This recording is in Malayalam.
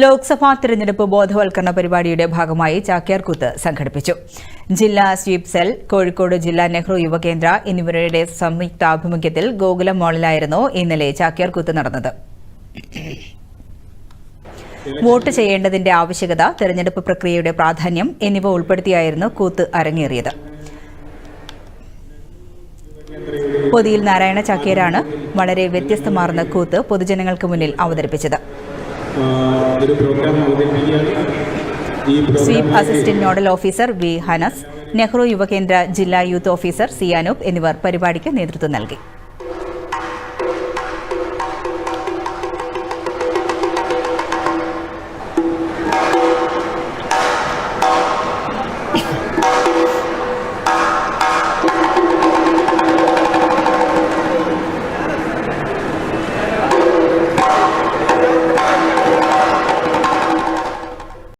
ലോക്സഭാ തിരഞ്ഞെടുപ്പ് ബോധവൽക്കരണ പരിപാടിയുടെ ഭാഗമായി ചാക്യാർകൂത്ത് സംഘടിപ്പിച്ചു. ജില്ലാ സ്വീപ് സെൽ കോഴിക്കോട് ജില്ലാ നെഹ്റു യുവകേന്ദ്ര എന്നിവരുടെ സംയുക്താഭിമുഖ്യത്തിൽ ഗോകുലം മോളിലായിരുന്നു ഇന്നലെ ചാക്യാർകൂത്ത് നടന്നത്. വോട്ട് ചെയ്യേണ്ടതിന്റെ ആവശ്യകത തെരഞ്ഞെടുപ്പ് പ്രക്രിയയുടെ പ്രാധാന്യം എന്നിവ ഉൾപ്പെടുത്തിയായിരുന്നു കൂത്ത് അരങ്ങേറിയത്. പൊതിയിൽ നാരായണ ചാക്യാരാണ് വളരെ വ്യത്യസ്തമാർന്ന കൂത്ത് പൊതുജനങ്ങൾക്ക് മുന്നിൽ അവതരിപ്പിച്ചത്. ഒരു programme assistant nodal officer V Hanas Nehru Yuvakendra ജില്ലാ യൂത്ത് ഓഫീസർ സി അനൂപ് എന്നിവർ പരിപാടിക്ക് നേതൃത്വം നൽകി. you